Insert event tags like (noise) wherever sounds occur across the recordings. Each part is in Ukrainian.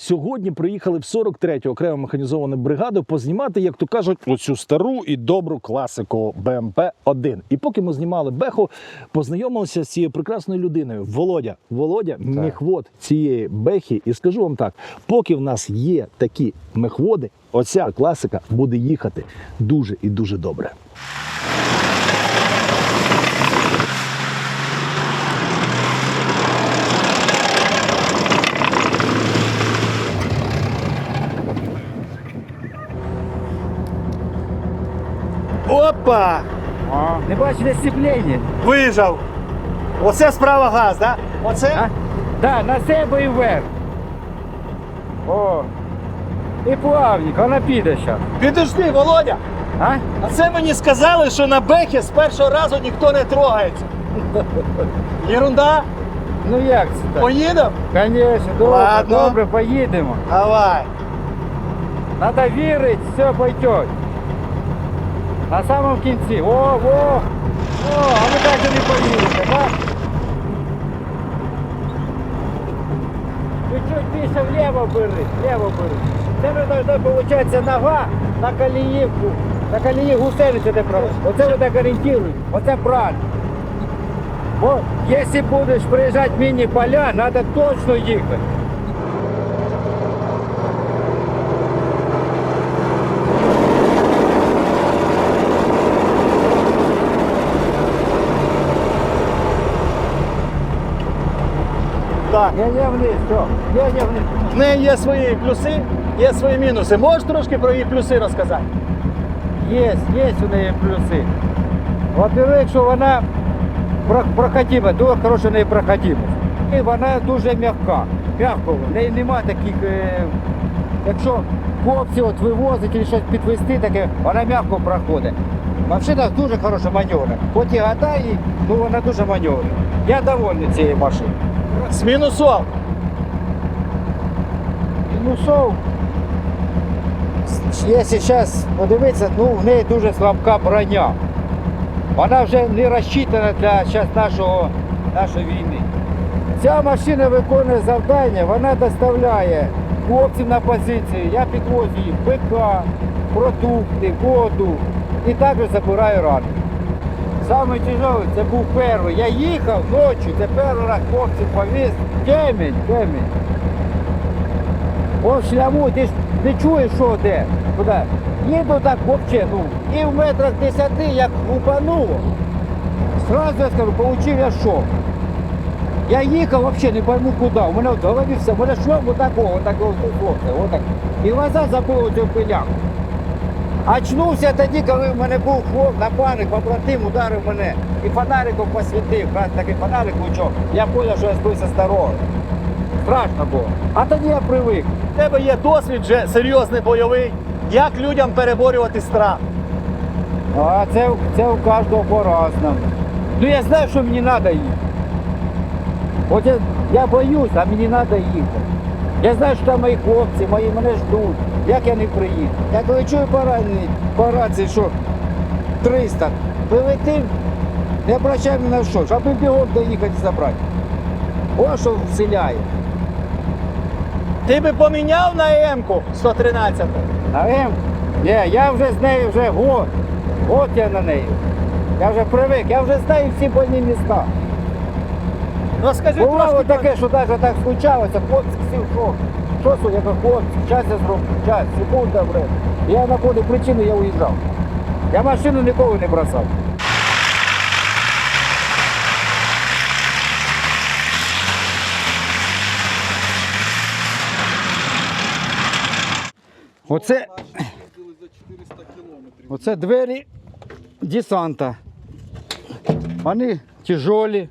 Сьогодні приїхали в 43-ю окрему механізовану бригаду познімати, як то кажуть, оцю стару і добру класику БМП 1 І поки ми знімали беху, познайомилися з цією прекрасною людиною. Володя, Володя, мехвод цієї бехи. І скажу вам так: поки в нас є такі мехводи, оця класика буде їхати дуже і дуже добре. Опа! Не бачите сцеплення? Вижав. Оце справа газ, так? Оце? А? Да, на себе і вверх. О. І плавник, вона піде зараз. Підожди, Володя! А? А це мені сказали, що на бехі з першого разу ніхто не трогається. Єрунда? Ну як це так? Поїдемо? Звісно, добре, Ладно. добре, поїдемо. Давай. Надо вірити, все пойдет. На самому кінці. О, о! О, а ви так і не поїдете, так? Чуть більше вліво бери, вліво бери. Це ви должна, виходить, нога на коліївку. На колії гусениці де право. Оце ви так орієнтуєте. Оце правильно. Бо якщо будеш приїжджати в міні-поля, треба точно їхати. Так. Я не вниз, все. Я не вниз. В неї є свої плюси, є свої мінуси. Можеш трошки про її плюси розказати? Є, є у неї плюси. Во-первых, що вона про- проходима, дуже хороша в неї проходимость. І вона дуже м'яка. М'яко, в неї нема таких, е, якщо хлопці от вивозить чи щось підвести, таке, вона м'яко проходить. Взагалі дуже хороша маневра. Хоч і гадає, ну вона дуже маневрена. Я довольний цією машиною. З мінусов. Мінусов. Якщо зараз подивитися, ну в неї дуже слабка броня. Вона вже не розчитана для щас нашого, нашої війни. Ця машина виконує завдання, вона доставляє хлопців на позиції, я підвозю їм БК, продукти, воду і також забираю рани. Саме тяжеле це був перший. Я їхав ночі, це перший раз хлопців повіз. Темень, темень. О, в шляму, ти ж не чуєш, що де. Куди? Їду так взагалі, ну, і в метрах десяти, як упануло. Сразу я скажу, получив я шок. Я їхав взагалі не пойму куди. У мене в голові все, у мене шльом отакого, отакого хлопця, отак. І глаза забили цю пиляку. Очнувся тоді, коли в мене був хлоп, напарник, побратим ударив мене і фонариком посвітив, такий фонарик лучок. Я зрозумів, що я збився з. Страшно було. А тоді я привик. В тебе є досвід вже серйозний бойовий. Як людям переборювати страх? А це, це у кожного по-разному. Ну я знаю, що мені треба їхати. От я, я боюсь, а мені треба їхати. Я знаю, що там мої хлопці, мої мене ждуть. Як я не приїду? Я коли чую по, рані- по рації, що 300, прилетим, не обращай ні на що, аби бігом доїхати і забрати. О, що вселяє. Ти би поміняв на М-ку 113? А М? Ні, я вже з нею вже год. Год я на неї. Я вже привик, я вже знаю всі больні міста. Ну скажи Бувало трошки. таке, що навіть так случалося, хлопці всі в. Що це, я кажу, хлопці, час я зроблю, час, секунда, время. Я знаходив причину, я уїжджав. Я машину ніколи не бросав. Оце, оце двері десанта. Вони тяжелі,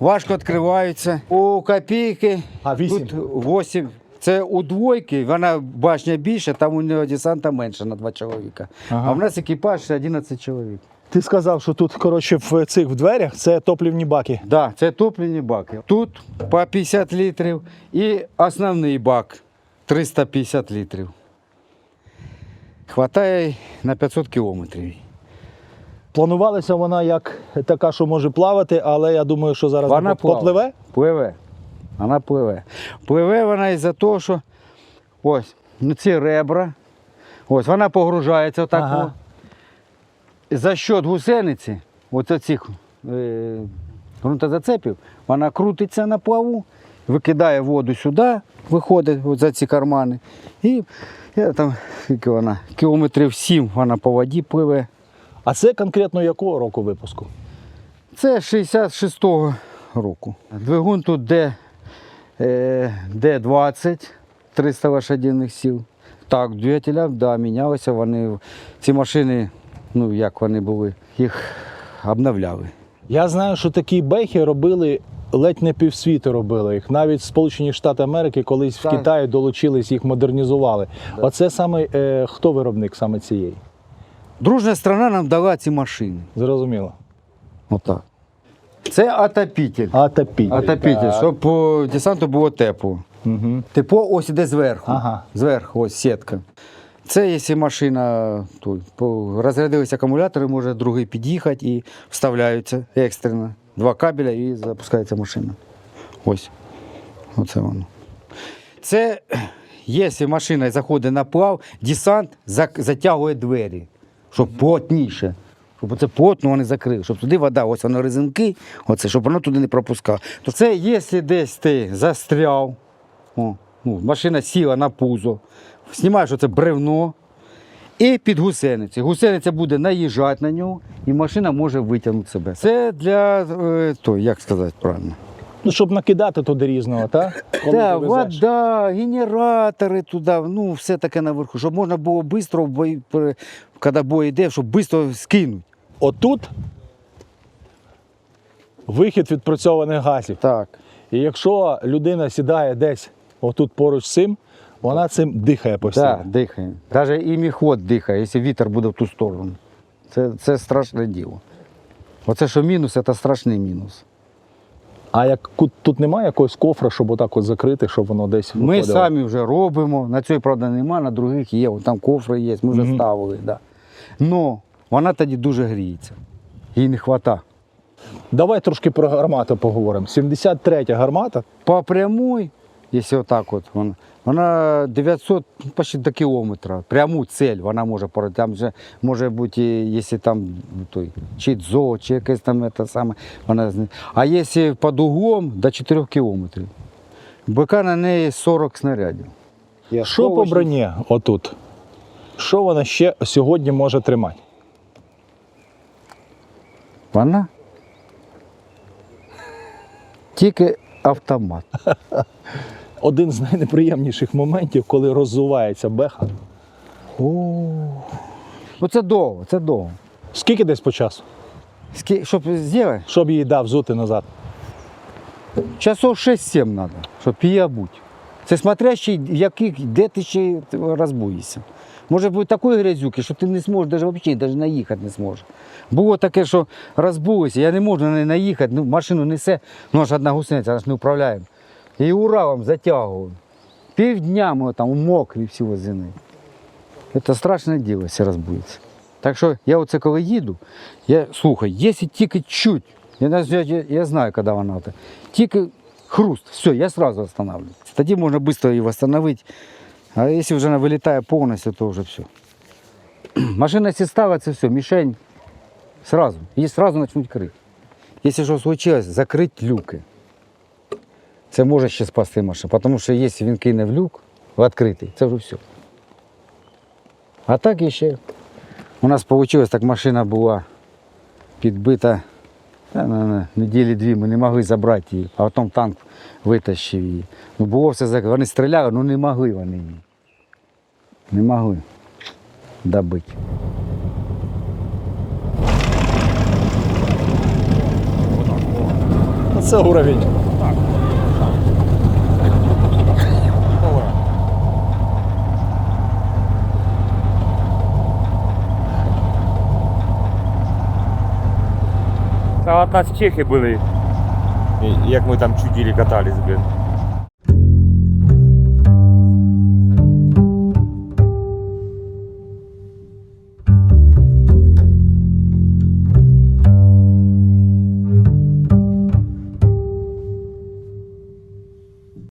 важко відкриваються. У копійки А, вісім. тут 8. Це у двойки, вона башня більша, там у нього десанта менше на два чоловіка. Ага. А в нас екіпаж 11 чоловік. Ти сказав, що тут коротше в цих в дверях це топлівні баки. Так, да, це топлені баки. Тут по 50 літрів і основний бак 350 літрів. Хватає на 500 кілометрів. Планувалася вона як така, що може плавати, але я думаю, що зараз Вона попливе. Пливе. вона пливе. Пливе вона із-за того, що ось ну, ці ребра, ось вона погружається отак. Ага. За счет гусениці, оцих е, ґрунтозацепів, вона крутиться на плаву, викидає воду сюди, виходить от за ці кармани. І я там, скільки вона, кілометрів сім вона по воді пливе. А це конкретно якого року випуску? Це 66-го року. Двигун тут Д, е, Д20, 300 лошадиних сил. Так, двигателя, да, мінялися. Вони, ці машини, ну як вони були, їх обновляли. Я знаю, що такі бехи робили ледь не півсвіту робили їх. Навіть Сполучені Штати Америки колись в Китаї долучились, їх модернізували. Оце саме е, хто виробник саме цієї? Дружня страна нам дала ці машини. Зрозуміло. Отак. Це отопитель. Атопіть. Отопитель, щоб по десанту було тепло. Угу. Тепло ось іде зверху. Ага. Зверху, ось сітка. Це якщо машина той, по- розрядилися акумулятори, може другий під'їхати і вставляються екстрено. Два кабеля і запускається машина. Ось. Оце воно. Це, (clears throat) якщо машина заходить на плав, десант затягує двері, щоб плотніше. Щоб це плотно вони закрили, щоб туди вода, ось воно резинки, оце, щоб воно туди не пропускало. То це, якщо десь ти застряв, о, ну, машина сіла на пузо, знімаєш оце бревно і під гусеницю. Гусениця буде наїжджати на нього, і машина може витягнути себе. Це для е, той, як сказати правильно. Ну, щоб накидати туди різного, так? Коли Так, ти вода, генератори туди, ну все таке наверху, щоб можна було швидко, в бої, коли бой йде, щоб швидко скинути. Отут вихід відпрацьованих газів. Так. І якщо людина сідає десь отут поруч з цим, вона цим дихає постійно. Так, дихає. Навіть і міход дихає, якщо вітер буде в ту сторону. Це, це страшне діло. Оце що мінус, це страшний мінус. А як тут немає якогось кофра, щоб отак от закрити, щоб воно десь Ми виходило? самі вже робимо. На цій, правда, нема, на других є. Там кофри є, ми вже Мгм. ставили. Да. Но вона тоді дуже гріється. Їй не вистачає. Давай трошки про гармату поговоримо. 73 гармата. По прямой, якщо отак от, вона, вона 900 ну, почти до кілометра. Пряму цель вона може порати. Там вже може бути, і якщо там той, чи дзо, чи якесь там це саме. Вона, а якщо під углом, до 4 кілометрів. БК на неї 40 снарядів. Що по броні отут? Що вона ще сьогодні може тримати? Вона тільки автомат. (laughs) Один з найнеприємніших моментів, коли роззувається беха. Ну це довго, це довго. Скільки десь по часу? Ски- Щоб зробити, Щоб її дав взути назад. часов 6-7 треба, щоб її обути. Це смотрящий, в яких, де ти ще розбуєшся. Може бути такої грязюки, що ти не зможеш навіть взагалі навіть наїхати не зможеш. Було таке, що розбулося, я не можу на неї наїхати, ну, машину несе, ну аж одна гусениця, аж не управляємо. І Уралом затягував. Півдня ми там мокрі всі возини. Це страшне діло, якщо розбується. Так що я оце коли їду, я слухай, якщо тільки чуть, я, навіть- я, я, я знаю, коли вона, то, тільки хруст, все, я одразу останавливаюсь. Тоді можна швидко її встановити. А якщо вже вона вилітає повністю, то вже все. (clears throat) Машина якщо ставить, це все, мішень сразу. Її сразу почнуть крити. Якщо щось случилось, закрити люки. Це може ще спасти машину. Тому що якщо він кине в люк, в відкритий, це вже все. А так іще. У нас вийшло, так машина була підбита. Та, на, неділі дві ми не могли забрати її, а потім танк витащив її. Ну, було все зак- Вони стріляли, але не могли вони її. Не могли добити. Це уровень. Та от нас чехи були, як ми там чудили, катались, блін.